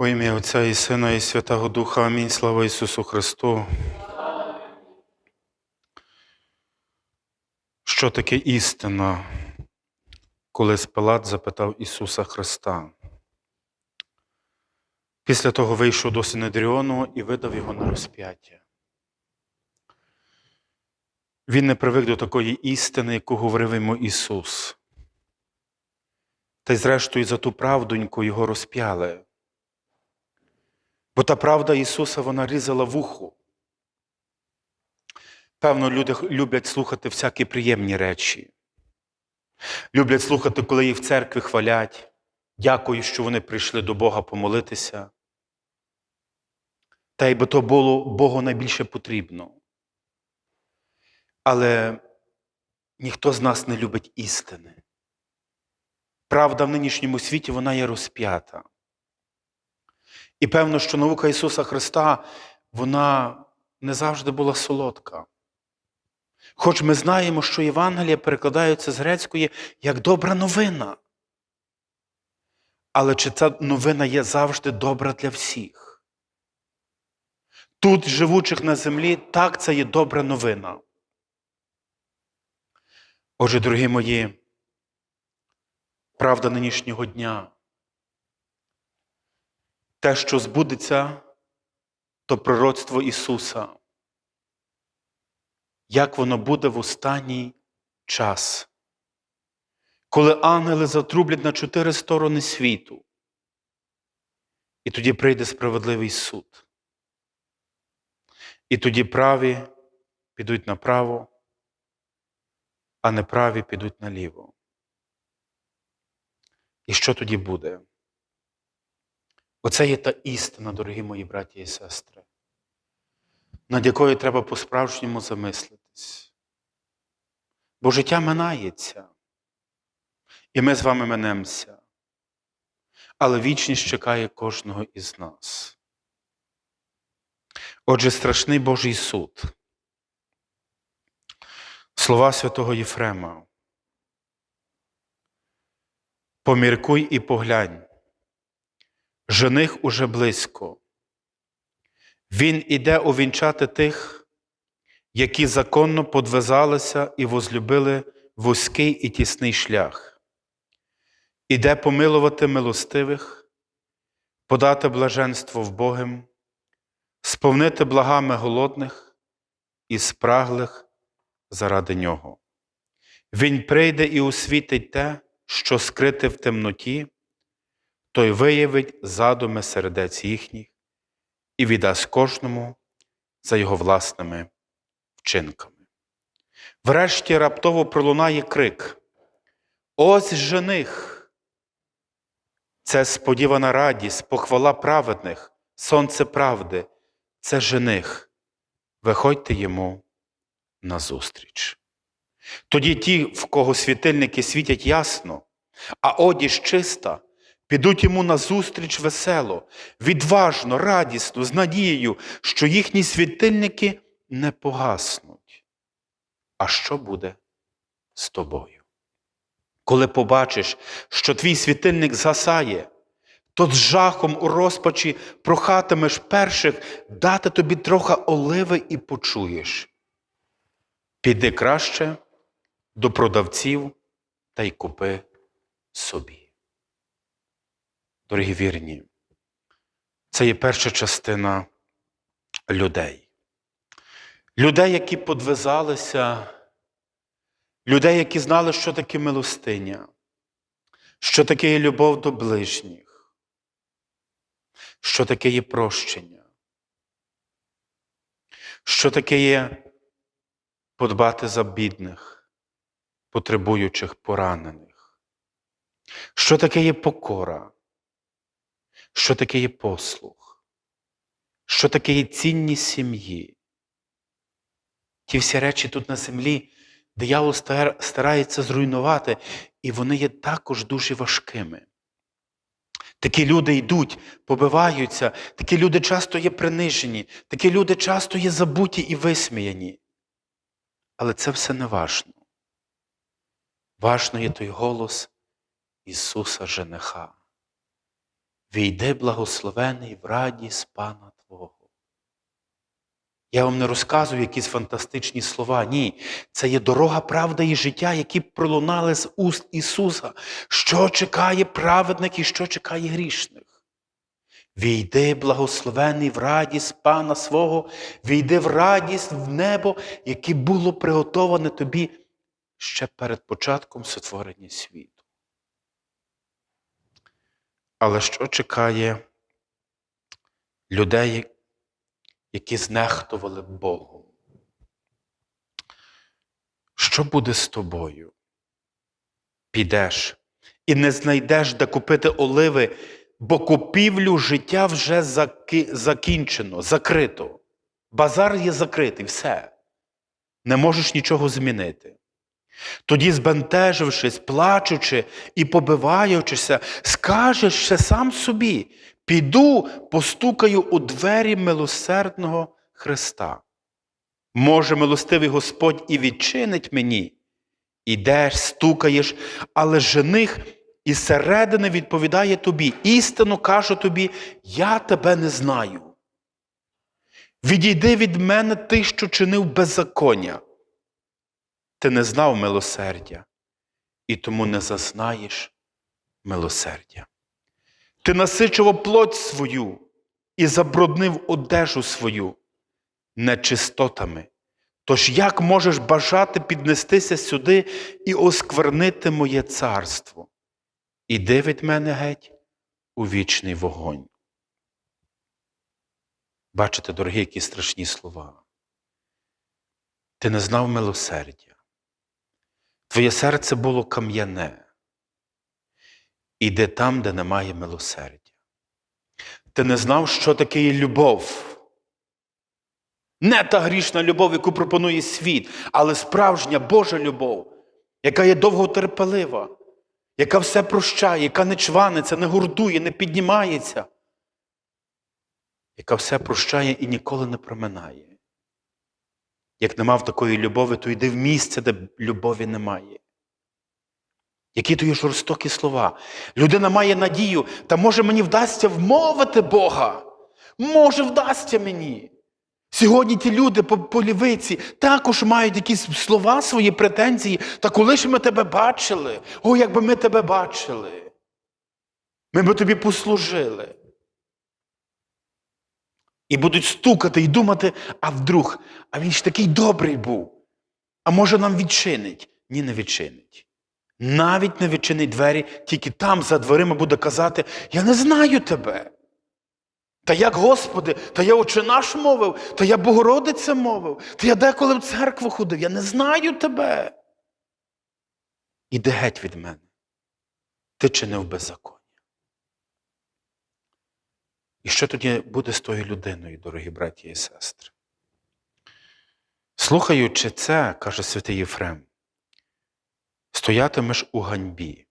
Во ім'я Отця і Сина, і Святого Духа. Амінь. Слава Ісусу Христу. Що таке істина? Колись Пилат запитав Ісуса Христа. Після того вийшов до Синедріону і видав його на розп'яття. Він не привик до такої істини, яку говорив йому Ісус. Та й зрештою за ту правдоньку його розп'яли. Бо та правда Ісуса вона різала вуху. Певно, люди люблять слухати всякі приємні речі. Люблять слухати, коли їх в церкві хвалять. Дякую, що вони прийшли до Бога помолитися. Та й би то було Богу найбільше потрібно. Але ніхто з нас не любить істини. Правда в нинішньому світі вона є розп'ята. І певно, що наука Ісуса Христа, вона не завжди була солодка. Хоч ми знаємо, що Євангелія перекладаються з грецької як добра новина. Але чи ця новина є завжди добра для всіх? Тут, живучих на землі, так це є добра новина. Отже, дорогі мої, правда нинішнього дня. Те, що збудеться, то пророцтво Ісуса. Як воно буде в останній час, коли ангели затрублять на чотири сторони світу, і тоді прийде справедливий суд. І тоді праві підуть направо, а неправі підуть наліво. І що тоді буде? Оце є та істина, дорогі мої браті і сестри, над якою треба по-справжньому замислитись. Бо життя минається, і ми з вами минемося, але вічність чекає кожного із нас. Отже, страшний Божий суд. Слова святого Єфрема. Поміркуй і поглянь. Жених уже близько. Він іде увінчати тих, які законно подвизалися і возлюбили вузький і тісний шлях. Іде помилувати милостивих, подати блаженство вбогим, сповнити благами голодних і спраглих заради нього. Він прийде і освітить те, що скрите в темноті той виявить задуми сердець їхніх і віддасть кожному за його власними вчинками. Врешті раптово пролунає крик: Ось жених! Це сподівана радість, похвала праведних, сонце правди, це жених. Виходьте йому назустріч. Тоді ті, в кого світильники світять ясно, а одіж чиста, підуть йому назустріч весело, відважно, радісно, з надією, що їхні світильники не погаснуть. А що буде з тобою? Коли побачиш, що твій світильник засає, то з жахом у розпачі прохатимеш перших дати тобі трохи оливи і почуєш. Піди краще до продавців та й купи собі. Дорогі вірні, це є перша частина людей. Людей, які подвизалися, людей, які знали, що таке милостиня, що таке є любов до ближніх, що таке є прощення, що таке є подбати за бідних, потребуючих, поранених, що таке є покора що таке є послух, що таке є цінність сім'ї. Ті всі речі тут на землі диявол старається зруйнувати, і вони є також дуже важкими. Такі люди йдуть, побиваються, такі люди часто є принижені, такі люди часто є забуті і висміяні. Але це все не важно. Важно є той голос Ісуса Жениха війди благословений в радість Пана Твого. Я вам не розказую якісь фантастичні слова. Ні, це є дорога, правда і життя, які пролунали з уст Ісуса. Що чекає праведник і що чекає грішних? Війди, благословений в радість Пана свого, війди в радість в небо, яке було приготоване тобі ще перед початком сотворення світу. Але що чекає людей, які знехтували Богом? Що буде з тобою? Підеш і не знайдеш, де купити оливи, бо купівлю життя вже заки... закінчено, закрито. Базар є закритий, все. Не можеш нічого змінити. Тоді, збентежившись, плачучи і побиваючися, скажеш ще сам собі: піду, постукаю у двері милосердного Христа. Може, милостивий Господь і відчинить мені. Ідеш, стукаєш, але жених із середини відповідає тобі: істину кажу тобі, я тебе не знаю. Відійди від мене ти, що чинив беззаконня. Ти не знав милосердя, і тому не зазнаєш милосердя. Ти насичував плоть свою і забруднив одежу свою нечистотами. Тож як можеш бажати піднестися сюди і осквернити моє царство? Іди від мене геть у вічний вогонь. Бачите, дорогі, які страшні слова. Ти не знав милосердя. Твоє серце було кам'яне. Іди там, де немає милосердя. Ти не знав, що таке є любов. Не та грішна любов, яку пропонує світ, але справжня Божа любов, яка є довготерпелива, яка все прощає, яка не чваниться, не гордує, не піднімається, яка все прощає і ніколи не проминає. Як не мав такої любові, то йди в місце, де любові немає. Які то жорстокі слова. Людина має надію, та може мені вдасться вмовити Бога. Може, вдасться мені. Сьогодні ті люди по, по також мають якісь слова, свої претензії. Та коли ж ми тебе бачили? О, якби ми тебе бачили. Ми би тобі послужили. І будуть стукати і думати, а вдруг, а він ж такий добрий був. А може нам відчинить? Ні, не відчинить. Навіть не відчинить двері, тільки там за дверима буде казати: Я не знаю тебе. Та як, Господи, та я очі наш мовив, та я Богородиця мовив, та я деколи в церкву ходив, я не знаю тебе. Іди геть від мене. Ти чинив беззаконня. І що тоді буде з тою людиною, дорогі браті і сестри? Слухаючи це, каже святий Єфрем, стоятимеш у ганьбі.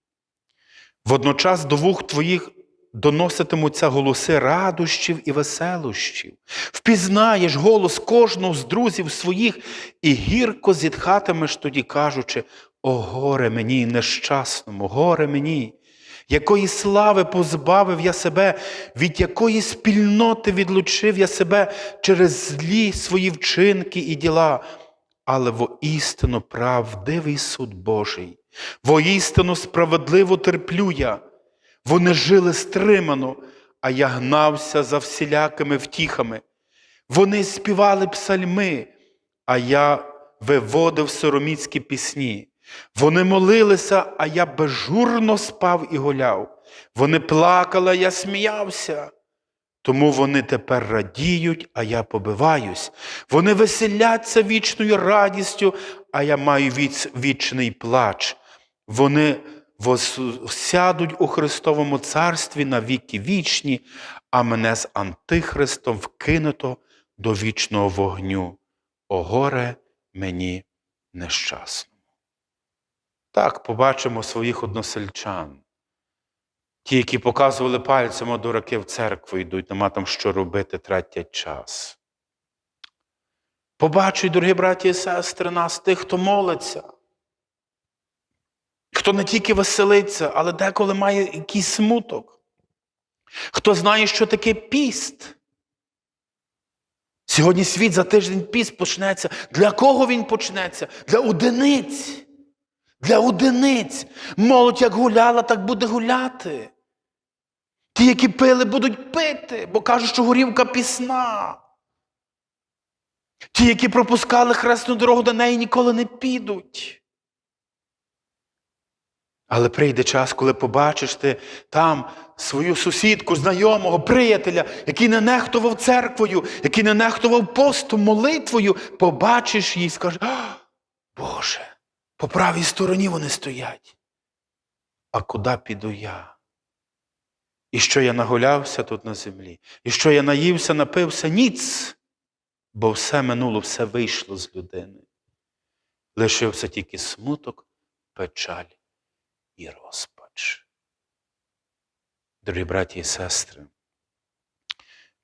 Водночас до вух твоїх доноситимуться голоси радощів і веселощів. Впізнаєш голос кожного з друзів своїх і гірко зітхатимеш тоді, кажучи: О, горе мені, нещасному, горе мені! Якої слави позбавив я себе, від якої спільноти відлучив я себе через злі свої вчинки і діла, але воістину правдивий суд Божий, воістину справедливо терплю я. Вони жили стримано, а я гнався за всілякими втіхами. Вони співали псальми, а я виводив сороміцькі пісні. Вони молилися, а я безжурно спав і гуляв. Вони плакали, а я сміявся. Тому вони тепер радіють, а я побиваюсь. Вони веселяться вічною радістю, а я маю віч, вічний плач. Вони сядуть у Христовому царстві на віки вічні, а мене з Антихристом вкинуто до вічного вогню. О горе мені нещасному. Так, побачимо своїх односельчан. Ті, які показували пальцем, дураки в церкву йдуть, нема там що робити, тратять час. Побачать, дорогі браті і сестри, нас, тих, хто молиться, хто не тільки веселиться, але деколи має якийсь смуток. Хто знає, що таке піст? Сьогодні світ за тиждень піст почнеться. Для кого він почнеться? Для одиниць. Для одиниць. Молодь як гуляла, так буде гуляти. Ті, які пили, будуть пити, бо кажуть, що горівка пісна. Ті, які пропускали хресну дорогу до неї, ніколи не підуть. Але прийде час, коли побачиш ти там свою сусідку, знайомого, приятеля, який не нехтував церквою, який не нехтував постом, молитвою, побачиш її і скажеш, Боже, по правій стороні вони стоять. А куди піду я? І що я нагулявся тут на землі, і що я наївся, напився, ніц, бо все минуло, все вийшло з людини. Лишився тільки смуток, печаль і розпач. Дорогі браті і сестри,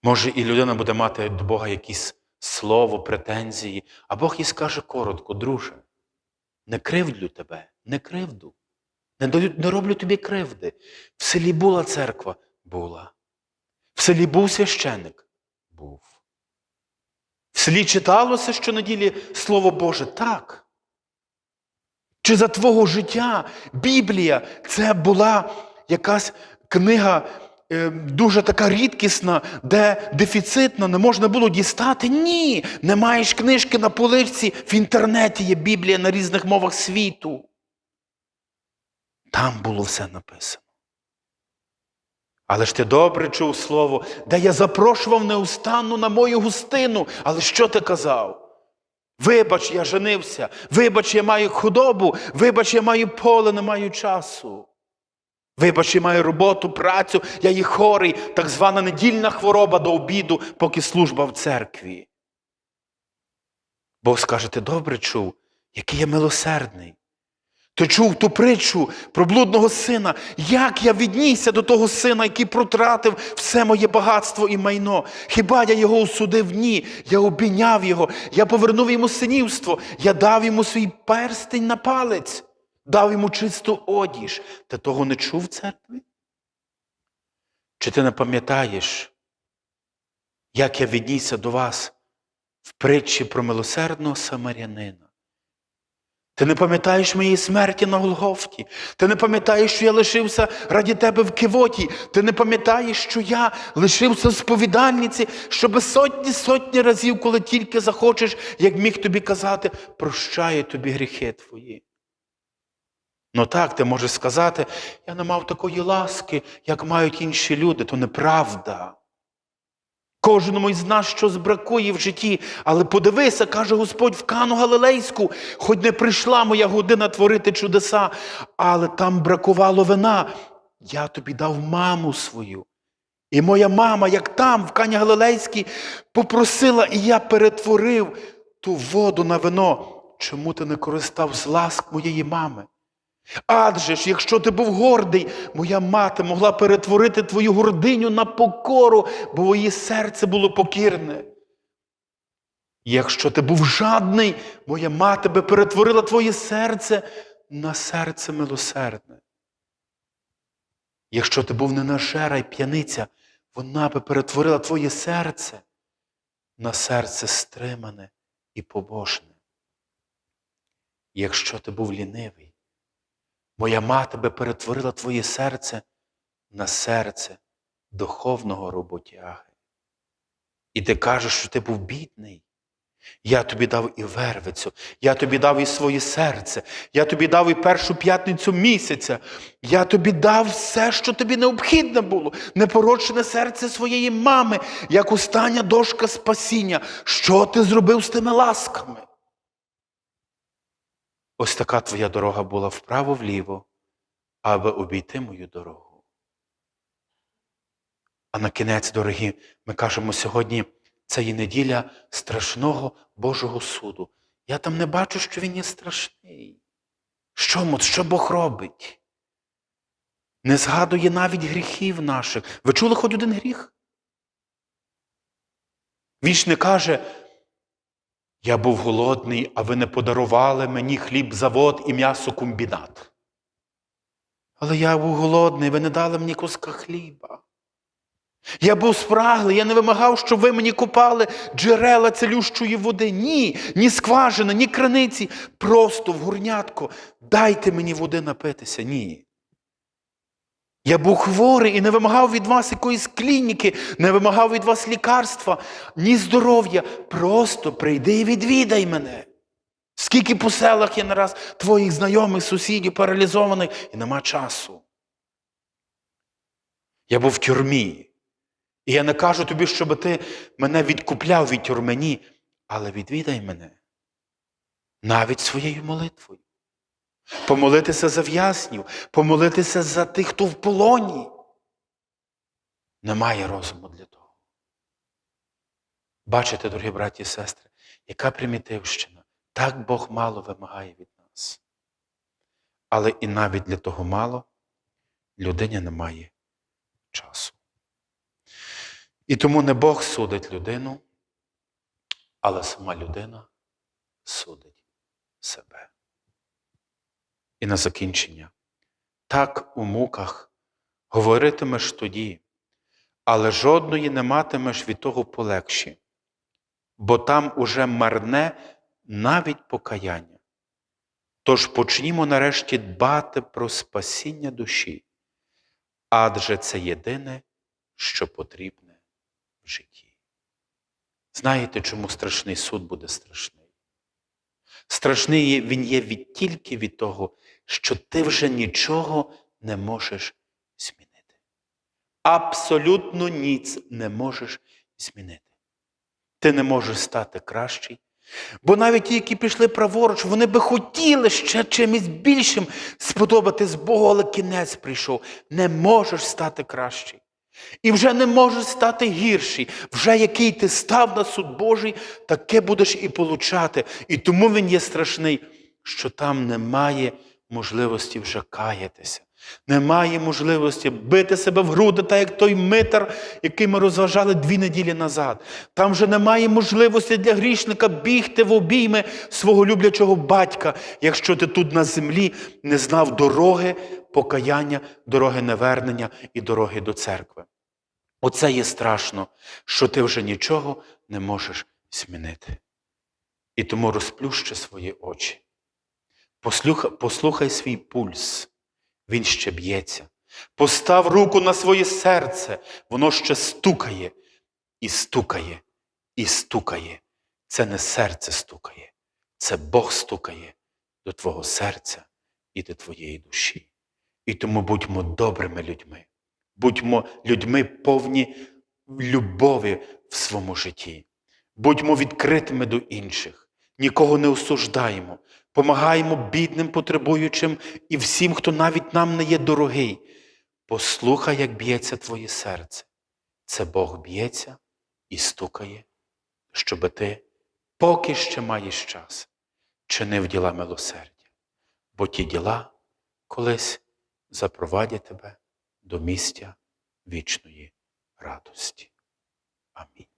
може, і людина буде мати до Бога якісь слово, претензії, а Бог їй скаже коротко, друже, не кривдлю тебе, не кривду, не, даю, не роблю тобі кривди. В селі була церква, була. В селі був священик, був. В селі читалося щонеділі Слово Боже, так. Чи за твого життя Біблія це була якась книга дуже така рідкісна, де дефіцитна, не можна було дістати? Ні. Не маєш книжки на поличці, в інтернеті є Біблія на різних мовах світу. Там було все написано. Але ж ти добре чув слово, де я запрошував неустанно на мою густину. Але що ти казав? Вибач, я женився, вибач, я маю худобу, вибач, я маю поле, не маю часу. Вибач, я маю роботу, працю, я є хорий, так звана недільна хвороба до обіду, поки служба в церкві. Бог скаже, ти добре чув, який я милосердний. Ти чув ту притчу про блудного сина, як я віднісся до того сина, який протратив все моє багатство і майно. Хіба я його осудив? Ні. Я обійняв його, я повернув йому синівство, я дав йому свій перстень на палець, дав йому чисту одіж. Ти того не чув в церкві? Чи ти не пам'ятаєш, як я віднісся до вас в притчі про милосердного самарянина? Ти не пам'ятаєш моєї смерті на Голгофті. Ти не пам'ятаєш, що я лишився раді тебе в кивоті. Ти не пам'ятаєш, що я лишився в сповідальниці, щоби сотні сотні разів, коли тільки захочеш, як міг тобі казати, прощаю тобі гріхи твої. Ну так, ти можеш сказати, я не мав такої ласки, як мають інші люди, то неправда. Кожному із нас щось бракує в житті, але подивися, каже Господь в Кану Галилейську, хоч не прийшла моя година творити чудеса, але там бракувало вина. Я тобі дав маму свою. І моя мама, як там, в Кані Галилейській, попросила, і я перетворив ту воду на вино. Чому ти не користав з ласк моєї мами? Адже ж, якщо ти був гордий, моя мати могла перетворити твою гординю на покору, бо її серце було покірне. Якщо ти був жадний, моя мати би перетворила твоє серце на серце милосердне. Якщо ти був ненажера й п'яниця, вона би перетворила твоє серце на серце стримане і побожне. Якщо ти був лінивий, Моя мати би перетворила твоє серце на серце духовного роботяги. І ти кажеш, що ти був бідний. Я тобі дав і вервицю, я тобі дав і своє серце, я тобі дав і першу п'ятницю місяця, я тобі дав все, що тобі необхідне було, непорочне серце своєї мами, як остання дошка спасіння. Що ти зробив з тими ласками? Ось така твоя дорога була вправо-вліво, аби обійти мою дорогу. А на кінець, дорогі, ми кажемо сьогодні, це є неділя страшного Божого суду. Я там не бачу, що він є страшний. Що, що Бог робить? Не згадує навіть гріхів наших. Ви чули хоч один гріх? Він ж не каже, я був голодний, а ви не подарували мені хліб завод і м'ясо комбінат. Але я був голодний, ви не дали мені куска хліба. Я був спраглий, я не вимагав, щоб ви мені купали джерела цілющої води. Ні, ні скважина, ні краниці. Просто в горнятко дайте мені води напитися. Ні. Я був хворий і не вимагав від вас якоїсь клініки, не вимагав від вас лікарства, ні здоров'я. Просто прийди і відвідай мене. Скільки по селах є нараз твоїх знайомих, сусідів, паралізованих, і нема часу. Я був в тюрмі. І я не кажу тобі, щоб ти мене відкупляв від тюрми, ні, але відвідай мене навіть своєю молитвою. Помолитися за в'язнів, помолитися за тих, хто в полоні. Немає розуму для того. Бачите, дорогі браті і сестри, яка примітивщина. Так Бог мало вимагає від нас. Але і навіть для того мало людині немає часу. І тому не Бог судить людину, але сама людина судить себе. І на закінчення. Так у муках говоритимеш тоді, але жодної не матимеш від того полегші, бо там уже марне навіть покаяння. Тож почнімо нарешті дбати про спасіння душі, адже це єдине, що потрібне в житті. Знаєте, чому страшний суд буде страшний? Страшний він є від, тільки від того, що ти вже нічого не можеш змінити. Абсолютно ніц не можеш змінити. Ти не можеш стати кращий. Бо навіть ті, які пішли праворуч, вони би хотіли ще чимось більшим сподобатись Богу, але кінець прийшов. Не можеш стати кращий. І вже не можеш стати гірший. Вже який ти став на суд Божий, таке будеш і получати. І тому він є страшний, що там немає можливості вже каятися. Немає можливості бити себе в груди, так як той митар, який ми розважали дві неділі назад. Там вже немає можливості для грішника бігти в обійми свого люблячого батька, якщо ти тут на землі не знав дороги покаяння, дороги навернення і дороги до церкви. Оце є страшно, що ти вже нічого не можеш змінити. І тому розплющи свої очі. Послухай, послухай свій пульс, він ще б'ється. Постав руку на своє серце, воно ще стукає, і стукає, і стукає. Це не серце стукає, це Бог стукає до твого серця і до твоєї душі. І тому будьмо добрими людьми, будьмо людьми повні любові в своєму житті. Будьмо відкритими до інших, нікого не осуждаємо, помагаємо бідним, потребуючим і всім, хто навіть нам не є дорогий. Послухай, як б'ється твоє серце. Це Бог б'ється і стукає, щоби ти, поки ще маєш час, чинив діла милосердя, бо ті діла колись запровадять тебе до місця вічної радості. Амінь.